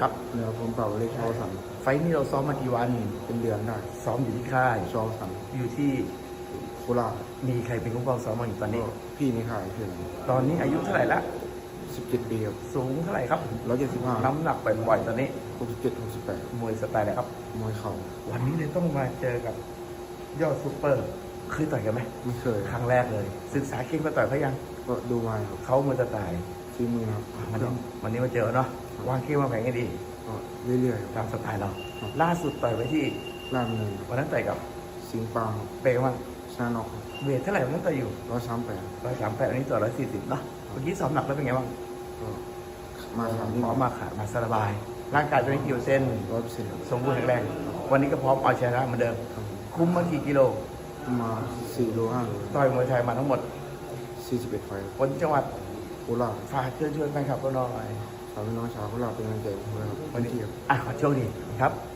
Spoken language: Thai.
ครับเหนือผมเป่าเล็กเท่าสันไฟท์นี้เราซ้อมมากี่วันเป็นเดือนได้ซ้อมอยู่ที่ค่ายชอสันอยู่ที่โคราชมีใครเป็นผู้กองซ้อมมาอยู่ตอนนี้ก็พี่นี่ขายเพื่อนตอนนี้อายุเท่าไหร่ละสิบเจ็ดปีครับสูงเท่าไหร่ครับร้อยเจ็ดสิบห้าน้ำหนักปล่อยๆตอนนี้หกสิบเจ็ดหกสิบแปดมวยสไตล์อะไรครับมวยเข่าวันนี้เลยต้องมาเจอกับยอดซูเปอร์เคยต่อยกันไหมไม่เคยครั้งแรกเลย ศึกษาเก่งมาต่อยเขายังก็ดูมาครับเขามาจะตาย ฝีมือครับวันนี้วันนี้มาเจอเนาะวางเกมวางแผนให้ดีก็เรื่อยๆครับตามสไตล์เรา ล่าสุดต่อยไปที่ล่ามเนินครับวันนั้นต่อยกับสิงห์ปางครับเปย์มางชนะนอกเวทเท่าไหร่วันนั้นต่อยอยู่ร้อยสามแปดร้อยสามแปดอันนี้ต่อร้อยสี่สิบเนาะเมื่อกี้สอบหนักแล้วเป็นไงบ้างก็มาทำที่พร้อมมาขาดมาสบาย ร่างกายตัวนี้กี่เปอร์เซ็นต์ร้อยเปอร์เซ็นต์สมบูรณ์แข็งแรง วันนี้ก็พร้อมเอาชนะเหมือนเดิมครับคุ้มมากี่กิโลมาสี่โลห้าโลต่อยมวยไทยมาทั้งหมดสี่สิบเอ็ดไฟล์คนจังหวัด โคราชฝากเชิญชวนแฟนคลับเราหน่อย ฝากพี่น้องชาวโคราชเป็นกำลังใจให้ผมด้วยครับวันนี้เที่ยวอะขอโชคดีครับค